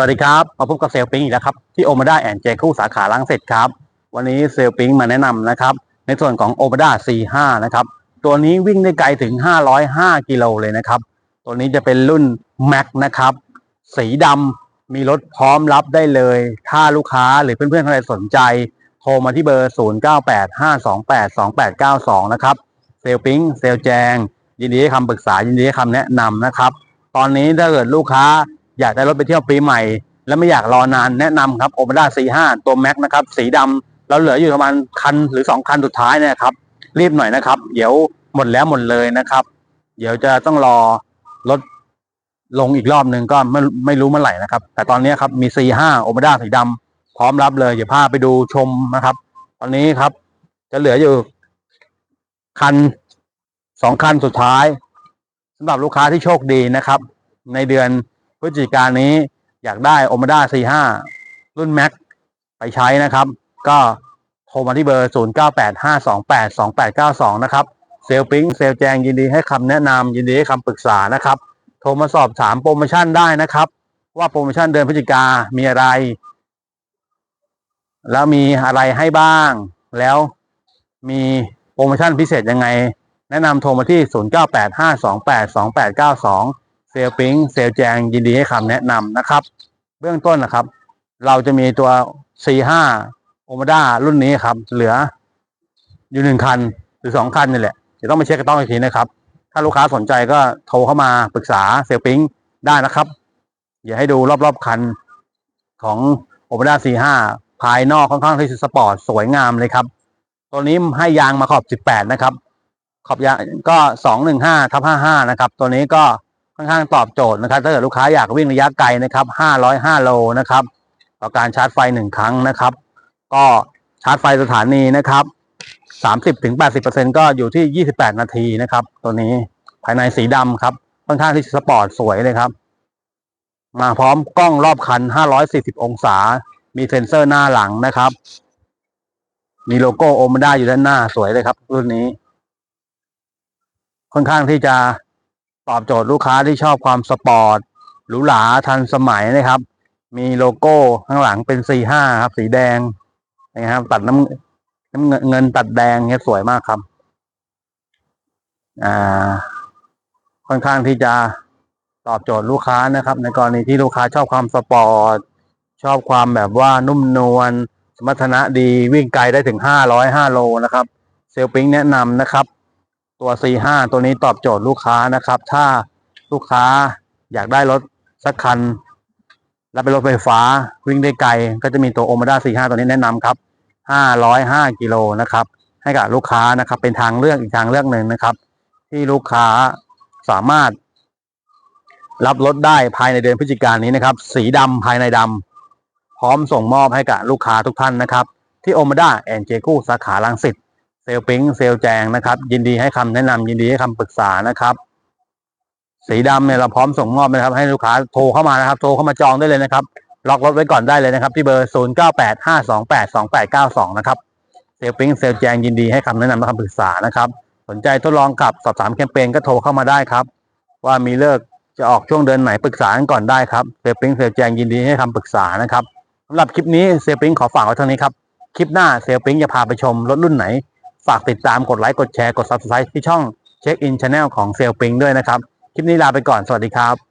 สวัสดีครับ มาพบกับเซลปิงอีกแล้วครับ ที่โอมาด้าแอนเจคู่สาขาลังเสร็จครับ วันนี้เซลปิงมาแนะนำนะครับ ในส่วนของโอมาด้า C5 นะครับ ตัวนี้วิ่งได้ไกลถึง 505 กิโลเลยนะครับ ตัวนี้จะเป็นรุ่น Max นะครับ สีดำมีรถพร้อมรับได้เลย ถ้าลูกค้าหรือเพื่อนๆท่านใดสนใจ โทรมาที่เบอร์ 0985282892 นะครับ เซลปิงเซลแจง ยินดีให้คำปรึกษายินดีให้คำแนะนำนะครับ ตอนนี้ถ้าเกิดลูกค้า อยากได้รถไปเที่ยวปีใหม่ และไม่อยากรอนานแนะนำครับโอมาด้า C5 ตัวแม็กนะครับสีดำเราเหลืออยู่ประมาณคันหรือสองคันสุดท้ายเนยครับ รีบหน่อยนะครับ เดี๋ยวหมดแล้วหมดเลยนะครับ เดี๋ยวจะต้องรอรถลงอีกรอบหนึ่งก็ไม่ไม่รู้เมื่อไหร่นะครับ แต่ตอนนี้ครับมี C5 โอมาด้าสีดำพร้อมรับเลยเดี๋ยวพาไปดูชมนะครับ ตอนนี้ครับ จะเหลืออยู่คันสองคันสุดท้ายสำหรับลูกค้าที่โชคดีนะครับ ในเดือน พฤศจิกายนนี้อยากได้ o m a d a C5 รุ่น Max ไปใช้นะครับ ก็โทรมาที่เบอร์ 0985282892 นะครับ เซลปิงเซลแจงยินดีให้คำแนะนำยินดีให้คำปรึกษานะครับ โทรมาสอบถามโปรโมชั่นได้นะครับ ว่าโปรโมชั่นเดือนพฤศจิกามีอะไร แล้วมีอะไรให้บ้าง แล้วมีโปรโมชั่นพิเศษยังไง แนะนำโทรมาที่ 0985282892 ซลปิงเซลแจงยินดีให้คำแนะนำนะครับ เบื้องต้นนะครับ เราจะมีตัว C5 โอมาด้ารุ่นนี้ครับ เหลืออยู่หนึ่งคันหรือสองคันนี่แหละเดี๋ยวต้องไปเช็คกันต้องอีกทีนะครับ ถ้าลูกค้าสนใจก็โทรเข้ามาปรึกษาเซลปิงได้นะครับเดี๋ยวให้ดูรอบๆคันของโอมาด้า C5 ภายนอกค่อนข้างที่จะสปอร์ตสวยงามเลยครับ ตัวนี้ให้ยางมาขอบ 18 นะครับ ขอบยางก็ 215ทับ55 นะครับ ตัวนี้ก็ ค่อนข้างตอบโจทย์นะครับ ถ้าเกิดลูกค้าอยากวิ่งระยะไกลนะครับ 505 โลนะครับ ต่อการชาร์จไฟหนึ่งครั้งนะครับ ก็ชาร์จไฟสถานีนะครับ 30ถึง80%ก็อยู่ที่ 28 นาทีนะครับ ตัวนี้ภายในสีดำครับ ค่อนข้างที่สปอร์ตสวยเลยครับ มาพร้อมกล้องรอบคัน 540 องศา มีเซ็นเซอร์หน้าหลังนะครับ มีโลโก้โอมาด้าอยู่ด้านหน้าสวยเลยครับรุ่นนี้ ค่อนข้างที่จะ ตอบโจทย์ลูกค้าที่ชอบความสปอร์ตหรูหราทันสมัยนะครับ มีโลโก้ข้างหลังเป็น C5 ครับ สีแดงนะครับ ตัดน้ำน้ำเงินเงินตัดแดงเนี่ยสวยมากครับ อ่า ค่อนข้างที่จะตอบโจทย์ลูกค้านะครับ ในกรณีที่ลูกค้าชอบความสปอร์ต ชอบความแบบว่านุ่มนวลสมรรถนะดีวิ่งไกลได้ถึง 505โลนะครับ เซลปิงแนะนำนะครับ ตัว C5 ตัวนี้ตอบโจทย์ลูกค้านะครับ ถ้าลูกค้าอยากได้รถสักคัน แล้วเป็นรถไฟฟ้าวิ่งได้ไกล ก็จะมีตัว o m a d a C5 ตัวนี้แนะนำครับ 505 กิโลนะครับ ให้กับลูกค้านะครับ เป็นทางเลือกอีกทางเลือกหนึ่งนะครับ ที่ลูกค้าสามารถ รับรถได้ภายในเดือนพฤศจิกายนนี้นะครับ สีดำภายในดำพร้อมส่งมอบให้กับลูกค้าทุกท่านนะครับ ที่โอมาด้าแอนเจกูสาขาลังสิตเซลปิงเซลแจงนะครับ ยินดีให้คำแนะนำยินดีให้คำปรึกษานะครับ สีดำเนี่ยเราพร้อมส่งมอบนะครับ ให้ลูกค้าโทรเข้ามานะครับ โทรเข้ามาจองได้เลยนะครับล็อกรถไว้ก่อนได้เลยนะครับ ที่เบอร์ 0 9 8 5 2 8 2 8 9 2 นะครับเซลปิงเซลแจงยินดีให้คำแนะนำและคำปรึกษานะครับ สนใจทดลองขับสอบถามแคมเปญก็โทรเข้ามาได้ครับ ว่ามีเลิกจะออกช่วงเดือนไหนปรึกษากันก่อนได้ครับเซลปิงเซลแจงยินดีให้คำปรึกษานะครับสำหรับคลิปนี้เซลปิงขอฝากไว้เท่านี้ครับคลิปหน้าเซลปิงจะพาไปชมรถรุ่นไหน ฝากติดตามกดไลค์ กดแชร์ กด subscribe ที่ช่องเช็คอินช n แนลของเซลปิงด้วยนะครับ คลิปนี้ลาไปก่อน สวัสดีครับ